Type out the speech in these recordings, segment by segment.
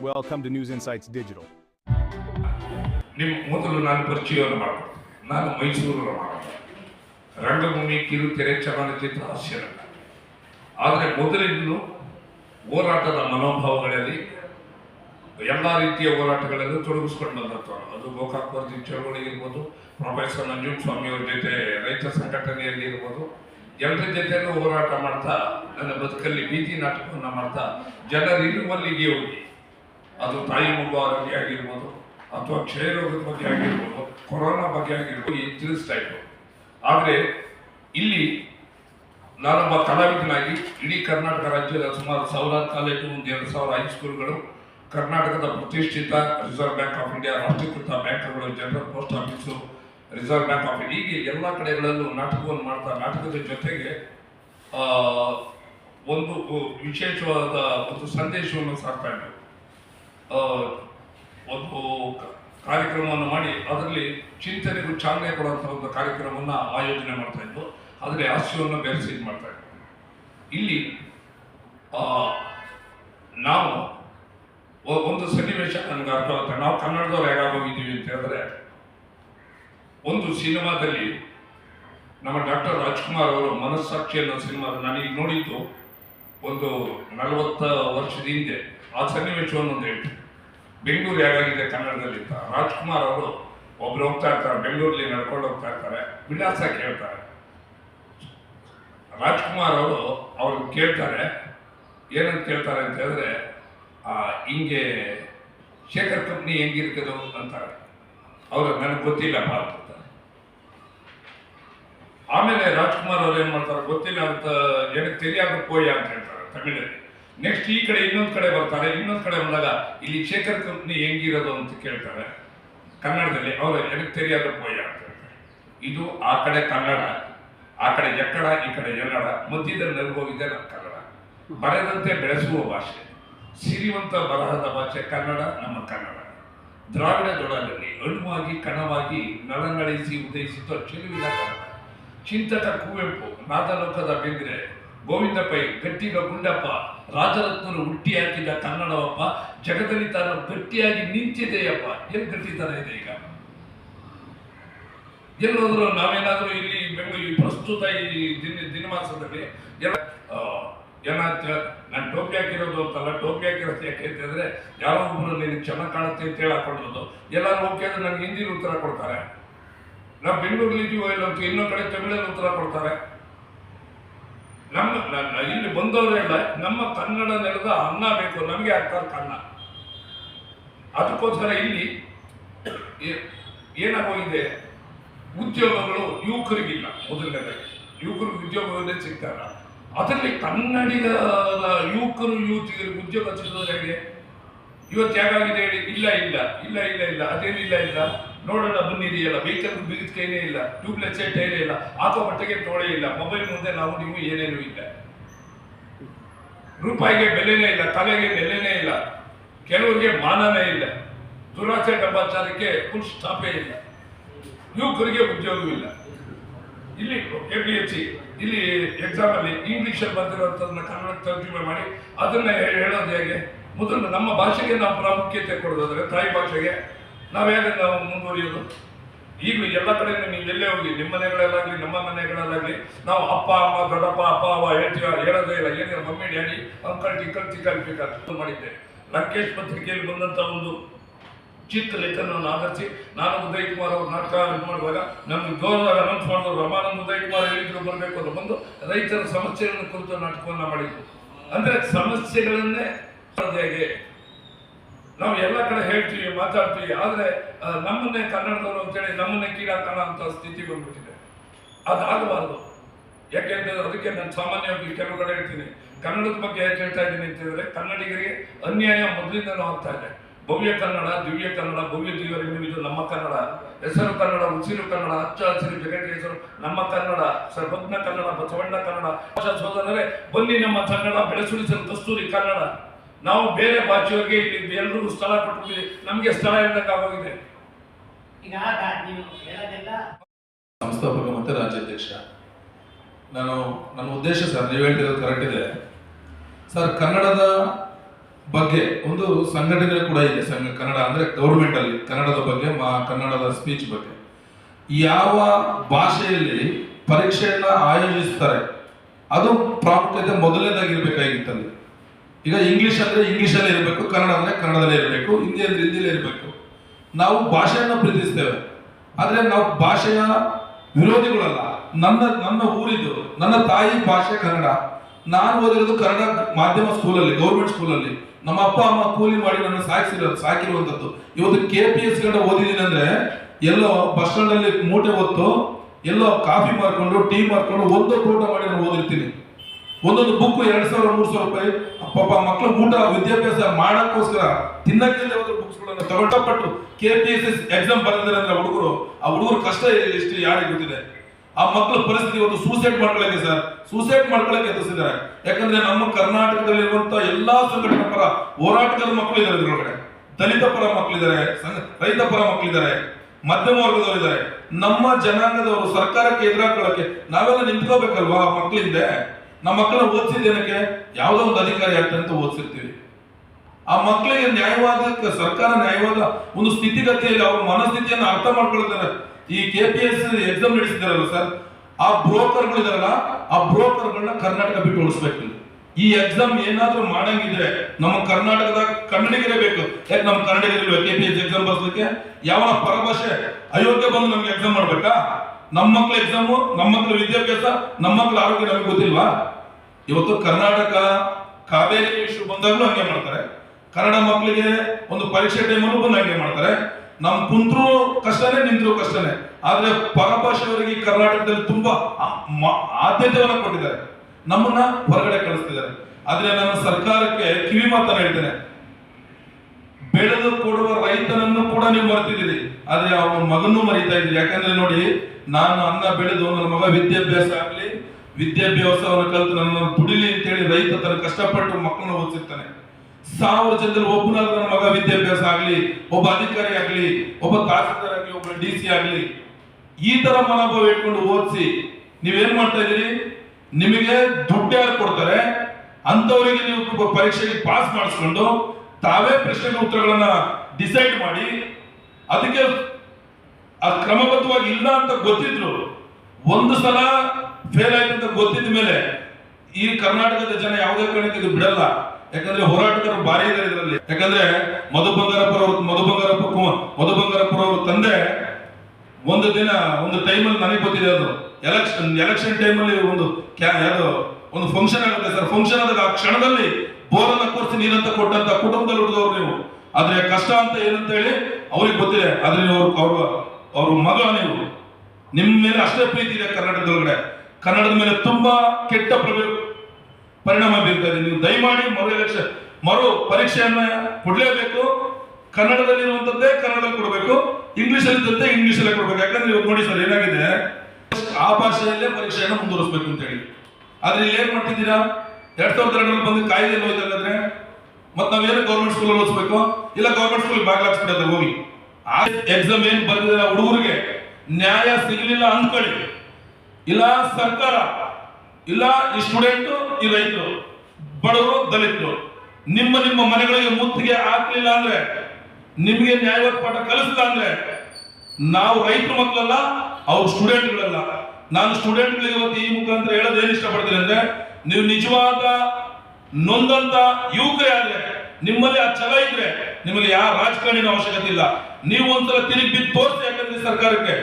Welcome to News Insights Digital. ನಿಮ್ಮ ಮೊದಲು ನಾನು ಪರಿಚಯವನ್ನು ಮಾಡ್ತೀನಿ. ನಾನು ಮೈಸೂರು ಮಾನವ ರಂಗಭೂಮಿ ಕಿರುತೆರೆ ಚಲನಚಿತ್ರ ಹಾಸ್ಯರಂಗ ಆದರೆ ಮೊದಲಿಂದಲೂ ಹೋರಾಟದ ಮನೋಭಾವಗಳಲ್ಲಿ ಎಲ್ಲ ರೀತಿಯ ಹೋರಾಟಗಳಲ್ಲೂ ತೊಡಗಿಸ್ಕೊಂಡು ಬಂದಂಥವ್ರು ಅದು ಗೋಕಾಕ್ ವರ್ಜಿ ಚಳವಳಿ ಇರ್ಬೋದು, ಪ್ರೊಫೆಸರ್ ನಂಜುಂಡ ಸ್ವಾಮಿ ಅವ್ರ ಜೊತೆ ರೈತ ಸಂಘಟನೆಯಲ್ಲಿ ಇರ್ಬೋದು. ಎಲ್ಲರ ಜೊತೆಯಲ್ಲೂ ಹೋರಾಟ ಮಾಡ್ತಾ, ನನ್ನ ಬದುಕಲ್ಲಿ ಬೀದಿ ನಾಟಕವನ್ನು ಮಾಡ್ತಾ, ಜನರಿರುವಲ್ಲಿಗೆ ಹೋಗಿ ಅದು ತಾಯಿ ಬಗ್ಗೆ ಆಗಿರ್ಬೋದು ಅಥವಾ ಕ್ಷಯರೋಗದ ಬಗ್ಗೆ ಆಗಿರ್ಬೋದು ಕೊರೋನಾ ಬಗ್ಗೆ ಆಗಿರ್ಬೋದು ತಿಳಿಸ್ತಾ ಇದ್ರು. ಆದರೆ ಇಲ್ಲಿ ನಾನೊಬ್ಬ ಕಲಾವಿದನಾಗಿ ಇಡೀ ಕರ್ನಾಟಕ ರಾಜ್ಯದ ಸುಮಾರು ಸಾವಿರಾರು ಕಾಲೇಜು ಒಂದು ಎರಡು ಸಾವಿರ ಹೈಸ್ಕೂಲ್ಗಳು ಕರ್ನಾಟಕದ ಪ್ರತಿಷ್ಠಿತ ರಿಸರ್ವ್ ಬ್ಯಾಂಕ್ ಆಫ್ ಇಂಡಿಯಾ ರಾಷ್ಟ್ರೀಕೃತ ಬ್ಯಾಂಕ್ಗಳು general post office reserve bank of India ಹೀಗೆ ಎಲ್ಲ ಕಡೆಗಳಲ್ಲೂ ನಾಟಕವನ್ನು ಮಾಡ್ತಾ ನಾಟಕದ ಜೊತೆಗೆ ಒಂದು ವಿಶೇಷವಾದ ಒಂದು ಸಂದೇಶವನ್ನು ಸಾರ್ತಾ ಇದ್ರು. ಆ, ಒಂದು ಕಾರ್ಯಕ್ರಮವನ್ನು ಮಾಡಿ ಅದರಲ್ಲಿ ಚಿಂತನೆಗೂ ಚಾಲನೆ ಕೊಡುವಂಥ ಒಂದು ಕಾರ್ಯಕ್ರಮವನ್ನು ಆಯೋಜನೆ ಮಾಡ್ತಾ ಇದ್ದು, ಅದರಲ್ಲಿ ಹಾಸ್ಯವನ್ನು ಬೆರೆಸಿ ಇದು ಮಾಡ್ತಾ ಇದ್ದೆ ಇಲ್ಲಿ ನಾವು ಒಂದು ಸನ್ನಿವೇಶ ನನಗೆ ಅರ್ಥ ಆಗುತ್ತೆ. ನಾವು ಕನ್ನಡದವ್ರು ಹೇಗಾಗೋಗಿದ್ದೀವಿ ಅಂತ ಹೇಳಿದ್ರೆ, ಒಂದು ಸಿನಿಮಾದಲ್ಲಿ ನಮ್ಮ ಡಾಕ್ಟರ್ ರಾಜ್ಕುಮಾರ್ ಅವರು ಮನಸ್ಸಾಕ್ಷಿ ಅನ್ನೋ ಸಿನಿಮಾ ನಾನೀಗ ನೋಡಿದ್ದು ಒಂದು ನಲವತ್ತ ವರ್ಷದ ಹಿಂದೆ ಆ ಸನ್ನಿವೇಶವನ್ನು ಒಂದು ಹೇಳ್ತೀನಿ. ಬೆಂಗಳೂರು ಯಾರಾಗಿದೆ ಕನ್ನಡದಲ್ಲಿ ರಾಜ್ಕುಮಾರ್ ಅವರು ಒಬ್ರು ಹೋಗ್ತಾ ಇರ್ತಾರೆ, ಬೆಂಗಳೂರಲ್ಲಿ ನಡ್ಕೊಂಡು ಹೋಗ್ತಾ ಇರ್ತಾರೆ, ವಿಳಾಸ ಕೇಳ್ತಾರೆ. ರಾಜ್ಕುಮಾರ್ ಅವರು ಅವ್ರು ಕೇಳ್ತಾರೆ, ಏನಂತ ಕೇಳ್ತಾರೆ ಅಂತ ಹೇಳಿದ್ರೆ ಹಿಂಗೆ ಶೇಖರ್ ಕಂಪ್ನಿ ಹೆಂಗಿರ್ತದೋ ಅಂತಾರೆ. ಅವ್ರು ನನಗೆ ಗೊತ್ತಿಲ್ಲ ಅಂತ. ಆಮೇಲೆ ರಾಜ್ಕುಮಾರ್ ಅವ್ರು ಏನು ಮಾಡ್ತಾರೆ, ಗೊತ್ತಿಲ್ಲ ಅಂತ, ಏನಕ್ಕೆ ತಿಳಿಯಾಗ ಪೋಯ ಅಂತ ಹೇಳ್ತಾರೆ ತಮಿಳಲ್ಲಿ. ನೆಕ್ಸ್ಟ್ ಈ ಕಡೆ ಇನ್ನೊಂದು ಕಡೆ ಬರ್ತಾರೆ, ಇನ್ನೊಂದು ಕಡೆ ಬಂದಾಗ ಇಲ್ಲಿ ಶೇಖರ್ ಕಂಪ್ನಿ ಹೆಂಗಿರೋದು ಅಂತ ಕೇಳ್ತಾರೆ. ಕನ್ನಡದಲ್ಲಿ ಅವರು ಎಲ್ಲಿ ತೆರೆಯಾದ ಪೋಯ ಅಂತ ಇದು ಆ ಕಡೆ ಕನ್ನಡ, ಆ ಕಡೆ ಎಕ್ಕಡ, ಈ ಕಡೆ ಎಲ್ಲಡ ಮಧ್ಯದಲ್ಲಿ ನಲ್ಗೋಗಿದೆ ನಮ್ಮ ಕನ್ನಡ. ಬರೆದಂತೆ ಬೆಳೆಸುವ ಭಾಷೆ. ಸಿರಿವಂತ ಬರಹದ ಭಾಷೆ ಕನ್ನಡ, ನಮ್ಮ ಕನ್ನಡ. ದ್ರಾವಿಡ ದೊಡಲಲ್ಲಿ ಅಣುವಾಗಿ, ಕಣವಾಗಿ ನಳನಳಿಸಿ ಉದಯಿಸಿತು ಚೆಲುವಿನ ಕನ್ನಡ. ಚಿಂತಕ ಕುವೆಂಪು, ನಾದಲೋಕದ ಬೆಂಗ್ರೆ ಗೋವಿಂದ ಪೈ ಗಟ್ಟಿಗ ಗುಂಡಪ್ಪ ರಾಜರತ್ನರು ಹುಟ್ಟಿ ಹಾಕಿದ ಕನ್ನಡವಪ್ಪ, ಜಗದಲ್ಲಿ ತಾನು ಗಟ್ಟಿಯಾಗಿ ನಿಂತಿದೆಯಪ್ಪ. ಎಲ್ಲಿ ಗಟ್ಟಿತನ ಇದೆ ಈಗ? ಎಲ್ಲೋದ್ರು ನಾವೇನಾದ್ರೂ ಇಲ್ಲಿ ಬೆಂಗಳೂರು ಪ್ರಸ್ತುತ ಈ ದಿನ ದಿನಮಾಸದಲ್ಲಿ ಎಲ್ಲ ನಾನು ಟೋಪಿ ಹಾಕಿರೋದು ಅಂತಲ್ಲ, ಟೋಪಿ ಹಾಕಿರೋದು ಯಾಕೆ ಅಂತಂದ್ರೆ ಯಾವ ಒಬ್ರು ನೀನು ಚೆನ್ನಾಗಿ ಕಾಣುತ್ತೆ ಅಂತ ಹೇಳಕೊಳ್ಳೋದು ಎಲ್ಲರೂ ಓಕೆ ಅಂದ್ರೆ ನನಗೆ ಹಿಂದಿನ ಉತ್ತರ ಕೊಡ್ತಾರೆ. ನಾವು ಬೆಂಗಳೂರಲ್ಲಿ ಇದೀವೋ ಇಲ್ಲ ಇನ್ನೊಂದು ಕಡೆ ತಮಿಳಲ್ಲಿ ಉತ್ತರ ಕೊಡ್ತಾರೆ. ನಮ್ಮ ಇಲ್ಲಿ ಬಂದವರೆಲ್ಲ ನಮ್ಮ ಕನ್ನಡ ನೆಲದ ಅನ್ನ ಬೇಕು, ನಮಗೆ ಆಗ್ತಾರೆ ಕನ್ನ? ಅದಕ್ಕೋಸ್ಕರ ಇಲ್ಲಿ ಏನಾಗೋಗಿದೆ? ಉದ್ಯೋಗಗಳು ಯುವಕರಿಗಿಲ್ಲ, ಮೊದಲನೇದಾಗಿ. ಯುವಕರು ಉದ್ಯೋಗಗಳೇ ಸಿಗ್ತಾರ. ಅದರಲ್ಲಿ ಕನ್ನಡಿಗರ ಯುವಕರು ಯುವತಿಗರಿಗೆ ಉದ್ಯೋಗ ಸಿಗೋದು ಹೇಗೆ? ಇವತ್ತು ಹೇಗಾಗಿದೆ ಹೇಳಿ? ಇಲ್ಲ ಇಲ್ಲ ಇಲ್ಲ ಇಲ್ಲ ಇಲ್ಲ ಅದೇನಿಲ್ಲ ಇಲ್ಲ. ನೋಡೋಣ ಬಂದಿದೆಯಲ್ಲ ವೆಹಿಕಲ್ ಬಿಗಿದ ಕೈನೇ ಇಲ್ಲ. ಟ್ಯೂಬ್ಲೆಸ್ ಟೈರೇ ಇಲ್ಲ. ಹಾಕೋ ಬಟ್ಟೆಗೆ ತೋಳೆ ಇಲ್ಲ. ಮೊಬೈಲ್ ಮುಂದೆ ನಾವು ನೀವು ಏನೇನು ಇಲ್ಲ. ರೂಪಾಯಿಗೆ ಬೆಲೆನೇ ಇಲ್ಲ. ತಲೆಗೆ ಬೆಲೆನೇ ಇಲ್ಲ. ಕೆಲವರಿಗೆ ಮಾನನೇ ಇಲ್ಲ. ದುರಾಸೆ ಡಬ್ಬಾಚಾರಕ್ಕೆ ಫುಲ್ ಸ್ಟಾಪೇ ಇಲ್ಲ. ಯುವಕರಿಗೆ ಉದ್ಯೋಗವಿಲ್ಲ ಇಲ್ಲಿ. ಕೆ ಪಿ ಎಚ್ ಸಿ ಇಲ್ಲಿ ಎಕ್ಸಾಮ್ ಅಲ್ಲಿ ಇಂಗ್ಲಿಷ್ ಅಲ್ಲಿ ಬಂದಿರುವಂತದನ್ನ ಕನ್ನಡ ತರ್ಜುಮೆ ಮಾಡಿ ಅದನ್ನ ಹೇಳೋದು ಹೇಗೆ? ಮೊದಲು ನಮ್ಮ ಭಾಷೆಗೆ ನಾವು ಪ್ರಾಮುಖ್ಯತೆ ಕೊಡೋದಾದ್ರೆ ತಾಯಿ ಭಾಷೆಗೆ ನಾವು ನಾವು ಮುಂದುವರಿಯೋದು. ಈಗಲೂ ಎಲ್ಲ ಕಡೆ ನೀವು ಎಲ್ಲೇ ಹೋಗಲಿ, ನಿಮ್ಮ ಮನೆಗಳಲ್ಲಾಗಲಿ, ನಮ್ಮ ಮನೆಗಳಲ್ಲಾಗಲಿ, ನಾವು ಅಪ್ಪ, ಅಮ್ಮ, ದೊಡ್ಡಪ್ಪ, ಅಪ್ಪ ಅವ ಹೇಳ್ತೀವ ಹೇಳೋದೇ ಇಲ್ಲ. ಏನಿಲ್ಲ, mummy, daddy, uncle, tickle chickle pickle ಮಾಡಿದ್ದೆ. ಲಂಕೇಶ್ ಪತ್ರಿಕೆಯಲ್ಲಿ ಬಂದಂಥ ಒಂದು ಚಿತ್ರ ಲೇಖನವನ್ನು ಆಧರಿಸಿ, ನಾನು ಉದಯ್ ಕುಮಾರ್ ಅವರು ನಾಟಕ ಮಾಡುವಾಗ ನಮ್ಗೆ ಗೌರವ ಅನೌನ್ಸ್ ಮಾಡಿದ್ರು ರಮಾನಂದ ಉದಯ್ ಕುಮಾರ್ ಹೇಳಿದ್ರು ಬರಬೇಕು ಅಂತ ಬಂದು ರೈತರ ಸಮಸ್ಯೆಗಳನ್ನು ಕುರಿತು ನಾಟಕವನ್ನು ಮಾಡಿದ್ರು. ಅಂದರೆ ಸಮಸ್ಯೆಗಳನ್ನೇ ಹೇಗೆ ನಾವು ಎಲ್ಲ ಕಡೆ ಹೇಳ್ತೀವಿ, ಮಾತಾಡ್ತೀವಿ, ಆದ್ರೆ ನಮ್ಮನ್ನೇ ಕನ್ನಡದವರು ಅಂತೇಳಿ ನಮ್ಮನ್ನೇ ಕೀಳಾಕೋಣ ಅಂತ ಸ್ಥಿತಿ ಬಂದ್ಬಿಟ್ಟಿದೆ. ಅದಾಗಬಾರ್ದು. ಯಾಕೆಂದ್ರೆ ಅದಕ್ಕೆ ನಾನು ಸಾಮಾನ್ಯವಾಗಿ ಕೆಲವು ಕಡೆ ಹೇಳ್ತೀನಿ. ಕನ್ನಡದ ಬಗ್ಗೆ ಯಾಕೆ ಹೇಳ್ತಾ ಇದ್ದೀನಿ ಅಂತಂದ್ರೆ ಕನ್ನಡಿಗರಿಗೆ ಅನ್ಯಾಯ ಮೊದಲಿಂದನೂ ಆಗ್ತಾ ಇದೆ. ಭವ್ಯ ಕನ್ನಡ, ದಿವ್ಯ ಕನ್ನಡ, ಭವ್ಯ ದಿವ್ಯ ಇದು ನಮ್ಮ ಕನ್ನಡ, ಹೆಸರು ಕನ್ನಡ, ಉಸಿರು ಕನ್ನಡ ಹಚ್ಚ ಹಸಿರು ಜಗತ್ತಿಗೆ ಹೆಸರು, ನಮ್ಮ ಕನ್ನಡ, ಸರ್ವಜ್ಞ ಕನ್ನಡ, ಬಸವಣ್ಣ ಕನ್ನಡ ಸೋದರರೇ, ಬನ್ನಿ ನಮ್ಮ ಕನ್ನಡ ಬೆಳೆಸುಳಿಸಲು ಕಸ್ತೂರಿ ಕನ್ನಡ. ನಾವು ಬೇರೆ ಭಾಷೆಯವರಿಗೆ ಇಲ್ಲಿ ಎಲ್ರಿಗೂ ಸ್ಥಳ ಕೊಟ್ಟಿದ್ವಿ ನಮಗೆ ಸ್ಥಳ ಇಲ್ಲದಂಗೆ ಆಗೋಗಿದೆ. ಈಗ ದಾ- ನೀವು ಹೇಳೋದೆಲ್ಲ ಸಂಸ್ಥಾಪಕ ಮತ್ತು ರಾಜ್ಯಾಧ್ಯಕ್ಷ. ನಾನು ನನ್ನ ಉದ್ದೇಶ ಸರ್ ನೀವು ಹೇಳ್ತಿರೋದು ಕರೆಕ್ಟ್ ಇದೆ. ಸರ್ ಕನ್ನಡದ ಬಗ್ಗೆ ಒಂದು ಸಂಘಟನೆ ಕೂಡ ಇದೆ ಸಂಘ ಕನ್ನಡ ಅಂದ್ರೆ ಗೌರ್ಮೆಂಟಲ್ಲಿ ಕನ್ನಡದ ಬಗ್ಗೆ ಮಾ ಕನ್ನಡದ ಸ್ಪೀಚ್ ಬಗ್ಗೆ. ಯಾವ ಭಾಷೆಯಲ್ಲಿ ಪರೀಕ್ಷೆಯನ್ನು ಆಯೋಜಿಸ್ತಾರೆ ಅದು ಪ್ರಾಮುಖ್ಯತೆ ಮೊದಲನೇದಾಗಿರ್ಬೇಕಾಗಿತ್ತಲ್ಲಿ. ಈಗ ಇಂಗ್ಲಿಷ್ ಅಂದ್ರೆ ಇಂಗ್ಲಿಷ್ ಅಲ್ಲೇ ಇರಬೇಕು, ಕನ್ನಡ ಅಂದ್ರೆ ಕನ್ನಡದಲ್ಲೇ ಇರಬೇಕು ಹಿಂದಿ ಅಂದ್ರೆ ಹಿಂದಿಲೇ ಇರಬೇಕು. ನಾವು ಭಾಷೆಯನ್ನು ಪ್ರೀತಿಸ್ತೇವೆ. ಆದ್ರೆ ನಾವು ಭಾಷೆಯ ವಿರೋಧಿಗಳಲ್ಲ. ನನ್ನ ನನ್ನ ಊರಿದು, ನನ್ನ ತಾಯಿ ಭಾಷೆ ಕನ್ನಡ. ನಾನು ಓದಿರೋದು ಕನ್ನಡ ಮಾಧ್ಯಮ ಸ್ಕೂಲಲ್ಲಿ, ಗೌರ್ಮೆಂಟ್ ಸ್ಕೂಲಲ್ಲಿ. ನಮ್ಮ ಅಪ್ಪ, ಅಮ್ಮ ಕೂಲಿ ಮಾಡಿ ನನ್ನ ಸಾಕಿರೋ ಸಾಕಿರುವಂತದ್ದು ಇವತ್ತು ಕೆ ಪಿ ಎಸ್ ಗಂಡ ಓದಿದ್ದೀನಿ ಅಂದ್ರೆ, ಎಲ್ಲೋ ಬಸ್ ಸ್ಟ್ಯಾಂಡಲ್ಲಿ ಮೂಟೆ ಹೊತ್ತು, ಎಲ್ಲೋ ಕಾಫಿ ಮಾರ್ಕೊಂಡು, ಟೀ ಮಾರ್ಕೊಂಡು, ಒಂದು ಊಟ ಮಾಡಿ ನಾನು ಒಂದೊಂದು ಬುಕ್ ಎರಡ್ ಸಾವಿರ, ಮೂರ್ ಸಾವಿರ ರೂಪಾಯಿ. ಪಾಪ ಮಕ್ಕಳು ಊಟ, ವಿದ್ಯಾಭ್ಯಾಸ ಮಾಡಕ್ಕೋಸ್ಕರ ತಿನ್ನಕ್ಕೆ ಬುಕ್ಸ್ ಗಳನ್ನ ತಗೊಂಡಪಟ್ಟು K P S S exam ಬರೆದಿದ್ದಾರೆ ಅಂದ್ರೆ ಹುಡುಗರು, ಆ ಹುಡುಗರು ಕಷ್ಟ ಎಷ್ಟು, ಯಾರಿಗೆ ಗೊತ್ತಿದೆ? ಆ ಮಕ್ಕಳ ಪರಿಸ್ಥಿತಿ ಇವತ್ತು ಸೂಸೈಡ್ ಮಾಡ್ಕೊಳಕ್ಕೆ ಸರ್ ಸೂಸೈಡ್ ಮಾಡ್ಕೊಳಕ್ಕೆ ಎತ್ತಿಸಿದ್ದಾರೆ ಯಾಕಂದ್ರೆ ನಮ್ಮ ಕರ್ನಾಟಕದಲ್ಲಿರುವಂತ ಎಲ್ಲಾ ಸಂಘಟನೆ ಪರ ಹೋರಾಟಗಾರ ಮಕ್ಕಳು ಇದ್ದಾರೆ ಇದ್ರೊಳಗಡೆ. ದಲಿತ ಪರ ಮಕ್ಕಳಿದ್ದಾರೆ ರೈತ ಪರ ಮಕ್ಕಳಿದ್ದಾರೆ ಮಧ್ಯಮ ವರ್ಗದವರು ಇದ್ದಾರೆ. ನಮ್ಮ ಜನಾಂಗದವರು ಸರ್ಕಾರಕ್ಕೆ ಎದುರಾಕೊಳ್ಳಕ್ಕೆ ನಾವೆಲ್ಲ ನಿಂತ್ಕೋಬೇಕಲ್ವಾ ಆ ಮಕ್ಕಳಿಂದ ನಮ್ಮ ಮಕ್ಕಳನ್ನ ಓದಿಸಿದ್ದೇನಕ್ಕೆ ಯಾವುದೋ ಒಂದು ಅಧಿಕಾರಿ ಆಗ್ತದೆ ಅಂತ ಓದಿಸಿರ್ತೀವಿ. ಆ ಮಕ್ಕಳಿಗೆ ನ್ಯಾಯವಾದ, ಸರ್ಕಾರ ನ್ಯಾಯವಾದ ಒಂದು ಸ್ಥಿತಿಗತಿಯಲ್ಲಿ ಅವ್ರ ಮನಸ್ಥಿತಿಯನ್ನು ಅರ್ಥ ಮಾಡ್ಕೊಳ್ತಾರೆ. ಈ ಕೆ ಪಿ ಎಸ್ ಎಕ್ಸಾಮ್ ನಡೆಸಿದಾರಲ್ಲ ಸರ್, ಆ ಬ್ರೋಕರ್ಗಳು ಇದಾರಲ್ಲ ಆ ಬ್ರೋಕರ್ಗಳನ್ನ ಕರ್ನಾಟಕ ಬಿಟ್ಟು ಉಳಿಸ್ಬೇಕು. ಈ ಎಕ್ಸಾಮ್ ಏನಾದ್ರೂ ಮಾಡಂಗಿದ್ರೆ ನಮ್ಮ ಕರ್ನಾಟಕದ ಕನ್ನಡಿಗರೇ ಬೇಕು. ಯಾಕೆ ನಮ್ಮ ಕನ್ನಡಿಗರಿಲ್ವ ಕೆ ಪಿ ಎಸ್ ಎಕ್ಸಾಮ್ ಬರ್ಸಲಿಕ್ಕೆ? ಯಾವ ಪರಭಾಷೆ ಅಯೋಗ್ಯ ಬಂದು ನಮ್ಗೆ ಎಕ್ಸಾಮ್ ಮಾಡ್ಬೇಕಾ? ನಮ್ಮ ಮಕ್ಳ ಎಕ್ಸಾಮು ನಮ್ಮ ಮಕ್ಳ ವಿದ್ಯಾಭ್ಯಾಸ, ನಮ್ಮ ಮಕ್ಳ ಆರೋಗ್ಯ ನಮಗೆ ಗೊತ್ತಿಲ್ವಾ? ಇವತ್ತು ಕರ್ನಾಟಕ ಕಾವೇರಿ ಇಶ್ಯೂ ಬಂದಾಗಲೂ ಹಂಗೆ ಮಾಡ್ತಾರೆ. ಕನ್ನಡ ಮಕ್ಕಳಿಗೆ ಒಂದು ಪರೀಕ್ಷೆ ಟೈಮಲ್ಲೂ ಬಂದು ಹಂಗೆ ಮಾಡ್ತಾರೆ. ನಮ್ ಕುಂತ್ರು ಕಷ್ಟನೇ, ನಿಂತರು ಕಷ್ಟನೇ. ಆದ್ರೆ ಪರಭಾಷೆಯವರಿಗೆ ಕರ್ನಾಟಕದಲ್ಲಿ ತುಂಬಾ ಆದ್ಯತೆಯನ್ನ ಕೊಟ್ಟಿದ್ದಾರೆ. ನಮ್ಮನ್ನ ಹೊರಗಡೆ ಕಳಿಸ್ತಿದ್ದಾರೆ. ಆದ್ರೆ ನಾನು ಸರ್ಕಾರಕ್ಕೆ ಕಿವಿ ಮಾತನ್ನ ಹೇಳ್ತೇನೆ. ಬೆಳೆದು ಕೊಡುವ ರೈತನನ್ನು ಕೂಡ ನೀವು ಮರೆತಿದ್ದೀರಿ. ಆದ್ರೆ ಅವನ ಮಗನ್ನು ಮರಿತಾ ಇದ್ರು ಯಾಕಂದ್ರೆ ನೋಡಿ, ನಾನು ಅನ್ನ ಬೆಳೆದು ನನ್ನ ಮಗ ವಿದ್ಯಾಭ್ಯಾಸ ಆಗ್ಲಿ, ವಿದ್ಯಾಭ್ಯಾಸವನ್ನು ಕಲಿತು ನನ್ನ ದುಡಿಲಿ ಅಂತೇಳಿ ರೈತ ತನ್ನ ಕಷ್ಟಪಟ್ಟು ಮಕ್ಕಳನ್ನ ಓದಿಸಿರ್ತಾನೆ. ಸಾವಿರ ಜನದಲ್ಲಿ ಒಬ್ಬನಾದ್ರೂ ನನ್ನ ಮಗ ವಿದ್ಯಾಭ್ಯಾಸ ಆಗ್ಲಿ, ಒಬ್ಬ ಅಧಿಕಾರಿ ಆಗ್ಲಿ, ಒಬ್ಬ ತಹಸೀಲ್ದಾರ್ ಆಗ್ಲಿ, ಒಬ್ಬ ಡಿ ಸಿ ಆಗ್ಲಿ, ಈ ತರ ಮನೋಭಾವ ಇಟ್ಕೊಂಡು ಓದಿಸಿ, ನೀವೇನ್ ಮಾಡ್ತಾ ಇದೀರಿ ನಿಮಗೆ ದುಡ್ಡು ಯಾರು ಕೊಡ್ತಾರೆ? ಅಂತವರಿಗೆ ನೀವು ಪರೀಕ್ಷೆಗೆ ಪಾಸ್ ಮಾಡಿಸ್ಕೊಂಡು ತಾವೇ ಪ್ರಶ್ನೆಗೆ ಉತ್ತರಗಳನ್ನ ಡಿಸೈಡ್ ಮಾಡಿ ಅದಕ್ಕೆ ಆ ಕ್ರಮಬದ್ಧವಾಗಿ ಇಲ್ಲ ಅಂತ ಗೊತ್ತಿದ್ರು. ಒಂದು ಸಲ ಫೇಲ್ ಆಯ್ತು ಅಂತ ಗೊತ್ತಿದ್ದ ಮೇಲೆ ಈ ಕರ್ನಾಟಕದ ಜನ ಯಾವುದೇ ಕಾರಣಕ್ಕೆ ಇದು ಬಿಡಲ್ಲ. ಯಾಕಂದ್ರೆ ಹೋರಾಟಗಾರರು ಭಾರಿ ಇದ್ದಾರೆ ಇದರಲ್ಲಿ. ಯಾಕಂದ್ರೆ ಮಧು ಬಂಗಾರಪ್ಪರ ಮಧು ಬಂಗಾರಪ್ಪ ಕುಮಾರ್, ಮಧು ಬಂಗಾರಪ್ಪರ ಅವ್ರ ತಂದೆ ಒಂದು ದಿನ, ಒಂದು ಟೈಮಲ್ಲಿ ನನಗೆ ಗೊತ್ತಿದೆ ಅದು. ಎಲೆಕ್ಷನ್ ಎಲೆಕ್ಷನ್ ಟೈಮಲ್ಲಿ ಒಂದು ಯಾವ್ದು, ಒಂದು ಫಂಕ್ಷನ್ ಆಗುತ್ತೆ ಸರ್. ಫಂಕ್ಷನ್ ಆದಾಗ ಆ ಕ್ಷಣದಲ್ಲಿ ಬೋರನ್ನ ಕೊರ್ಸಿ ನೀರಂತ ಕೊಟ್ಟಂತ ಕುಟುಂಬದಲ್ಲಿ ಹುಡುಗವ್ರು ನೀವು. ಆದ್ರೆ ಕಷ್ಟ ಅಂತ ಏನಂತ ಹೇಳಿ ಅವ್ರಿಗೆ ಗೊತ್ತಿದೆ. ಆದ್ರೆ ಅವರು, ಅವ್ರ ಅವ್ರ ಮಗ ನೀವು ನಿಮ್ಮ ಮೇಲೆ ಅಷ್ಟೇ ಪ್ರೀತಿ ಇದೆ ಕರ್ನಾಟಕದೊಳಗಡೆ. ಕನ್ನಡದ ಮೇಲೆ ತುಂಬಾ ಕೆಟ್ಟ ಪರಿಣಾಮ ಬೀರ್ತಾ ಇದೆ. ನೀವು ದಯಮಾಡಿ ಮರು ಎಲೆಕ್ಷನ್ ಮರು ಪರೀಕ್ಷೆಯನ್ನ ಕೊಡ್ಲೇಬೇಕು. ಕನ್ನಡದಲ್ಲಿರುವಂತದ್ದೇ ಕನ್ನಡದಲ್ಲಿ ಕೊಡಬೇಕು. ಇಂಗ್ಲಿಷ್ ಅಲ್ಲಿ ಇಂಗ್ಲಿಷ್ ಅಲ್ಲೇ ಕೊಡ್ಬೇಕು. ಯಾಕಂದ್ರೆ ಇವತ್ತು ನೋಡಿ ಸರ್, ಏನಾಗಿದೆ? ಆ ಭಾಷೆಯಲ್ಲೇ ಪರೀಕ್ಷೆಯನ್ನು ಮುಂದುವರಿಸಬೇಕು ಅಂತ ಹೇಳಿ ಆದ್ರೆ ಇಲ್ಲಿ ಏನ್ ಮಾಡ್ತಿದ್ದೀರಾ? ಎರಡ್ ಸಾವಿರದ ಎರಡರಲ್ಲಿ ಬಂದು ಕಾಯ್ದೆಯಲ್ಲಿ ಹೋಯ್ತಂದ್ರೆ ಮತ್ ನಾವೇನು ಗೌರ್ಮೆಂಟ್ ಸ್ಕೂಲ್ ಓದಿಸ್ಬೇಕು? ಇಲ್ಲ ಗೌರ್ಮೆಂಟ್ ಸ್ಕೂಲ್ ಬಾಗ್ಲಾಕ್ಸ್ಬಿಡತ್ತೆ ಹೋಗಿ. ಆ ಎಕ್ಸಾಮ್ ಏನ್ ಬಂದಿಲ್ಲ ಹುಡುಗರಿಗೆ, ನ್ಯಾಯ ಸಿಗಲಿಲ್ಲ ಅಂದ್ಕೊಳ್ಳಿ. ಇಲ್ಲ ಸರ್ಕಾರ, ಇಲ್ಲ ಈ ಸ್ಟೂಡೆಂಟ್ ಈ ರೈತರು, ಬಡವರು, ದಲಿತರು, ನಿಮ್ಮ ನಿಮ್ಮ ಮನೆಗಳಿಗೆ ಮುತ್ತಿಗೆ ಹಾಕ್ಲಿಲ್ಲ ಅಂದ್ರೆ, ನಿಮಗೆ ನ್ಯಾಯವಾದ ಪಾಠ ಕಲಿಸಿಲ್ಲ ಅಂದ್ರೆ, ನಾವು ರೈತರ ಮಕ್ಕಳಲ್ಲ, ಅವ್ರು ಸ್ಟೂಡೆಂಟ್ಗಳಲ್ಲ ನಾನು ಸ್ಟೂಡೆಂಟ್ಗಳಿಗೆ ಇವತ್ತು ಈ ಮುಖಾಂತರ ಹೇಳೋದು ಏನು ಇಷ್ಟಪಡ್ತೀನಿ ಅಂದ್ರೆ, ನೀವು ನಿಜವಾದ ನೊಂದಂತ ಯುವಕರೇ ಆದ್ರೆ ನಿಮ್ಮಲ್ಲಿ ಆ ಛಲ ಇದ್ರೆ ನಿಮಗೆ ಯಾವ ರಾಜಕಾರಣಿನ ಅವಶ್ಯಕತೆ ಇಲ್ಲ. ನೀವು ಒಂದ್ಸಲ ತಿರುಗಿ ಬಿದ್ದು ತೋರಿಸಿ ಯಾಕಂದ್ರೆ ಸರ್ಕಾರಕ್ಕೆ.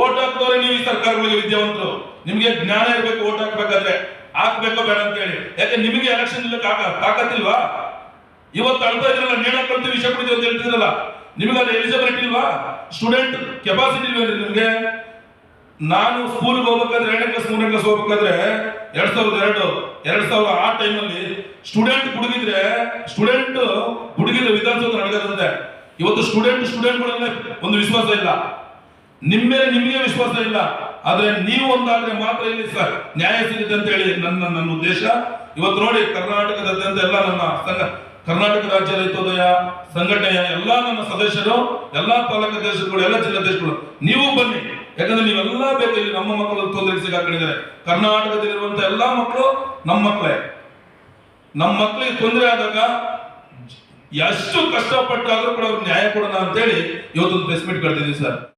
ಓಟ್ ಹಾಕ್ತವ್ರೆ ನೀವು ಈ ಸರ್ಕಾರಗಳಿಗೆ ವಿದ್ಯಾವಂತರು. ನಿಮ್ಗೆ ಜ್ಞಾನ ಇರಬೇಕು, ಓಟ್ ಹಾಕ್ಬೇಕಾದ್ರೆ ಹಾಕ್ಬೇಕೋ ಬೇಡ ಅಂತ ಹೇಳಿ ಯಾಕೆ ನಿಮಗೆ ಎಲೆಕ್ಷನ್ ತಾಕತ್ತಿಲ್ವಾ? ಇವತ್ತು ಅಳ್ತಾ ಇದ್ರಲ್ಲ ನೇಣ ಕಲ್ತು ವಿಷಯ ಕೊಡ್ತೀವಿ ಅಂತ ಹೇಳ್ತಿದ್ರಲ್ಲ. ನಿಮಗೆ ಅದು ಎಲಿಜಿಬಿಲಿಟಿ ಇಲ್ವಾ? ಸ್ಟೂಡೆಂಟ್ ಕೆಪಾಸಿಟಿ ಇಲ್ವಾ ನಿಮಗೆ? ನಾನು ಸ್ಕೂಲ್ಗೆ ಹೋಗ್ಬೇಕಾದ್ರೆ ಎರಡನೇ ಕ್ಲಾಸ್ ಮೂರನೇ ಕ್ಲಾಸ್ ಹೋಗ್ಬೇಕಾದ್ರೆ ಎರಡ್ ಸಾವಿರದ ಎರಡು. ಎರಡ್ ಸಾವಿರದ ಆ ಟೈಮಲ್ಲಿ ಸ್ಟೂಡೆಂಟ್ ಹುಡುಗಿದ್ರೆ ಸ್ಟೂಡೆಂಟ್ ಹುಡುಗಿದ್ರೆ ವಿಧಾನಸೌಧ ನಡೆದಂತೆ ಇವತ್ತು ಸ್ಟೂಡೆಂಟ್ ಸ್ಟೂಡೆಂಟ್ಗಳಲ್ಲೇ ಒಂದು ವಿಶ್ವಾಸ ಇಲ್ಲ. ನಿಮ್ಮ ನಿಮಗೆ ವಿಶ್ವಾಸ ಇಲ್ಲ. ಆದ್ರೆ ನೀವು ಒಂದಾದ್ರೆ ಮಾತ್ರ ಇಲ್ಲಿ ಸರ್ ನ್ಯಾಯ ಸಿಗುತ್ತೆ ಅಂತ ಹೇಳಿ ನನ್ನ ನನ್ನ ಉದ್ದೇಶ. ಇವತ್ತು ನೋಡಿ ಕರ್ನಾಟಕದಾದ್ಯಂತ ಎಲ್ಲ ನನ್ನ ಸಂಘ ಕರ್ನಾಟಕ ರಾಜ್ಯ ರೈತೋದಯ, ಸಂಘಟನೆಯ ಎಲ್ಲಾ ನನ್ನ ಸದಸ್ಯರು, ಎಲ್ಲಾ ತಾಲೂಕು ಅಧ್ಯಕ್ಷರುಗಳು ಎಲ್ಲ ಜಿಲ್ಲಾಧ್ಯಕ್ಷರುಗಳು ನೀವು ಬನ್ನಿ. ಯಾಕಂದ್ರೆ ನೀವೆಲ್ಲ ಬೇಕು ನಮ್ಮ ಮಕ್ಕಳು ತೊಂದರೆ ಸಿಗಾಕೊಂಡಿದ್ದಾರೆ ಕರ್ನಾಟಕದಲ್ಲಿರುವಂತ ಎಲ್ಲಾ ಮಕ್ಕಳು ನಮ್ಮ ಮಕ್ಕಳೇ. ನಮ್ಮ ಮಕ್ಕಳಿಗೆ ತೊಂದರೆ ಆದಾಗ ಎಷ್ಟು ಕಷ್ಟಪಟ್ಟಾದ್ರೂ ಕೂಡ ನ್ಯಾಯ ಕೊಡೋಣ ಅಂತೇಳಿ ಇವತ್ತೊಂದು ಪ್ರೆಸ್ ಮೀಟ್ ಸರ್.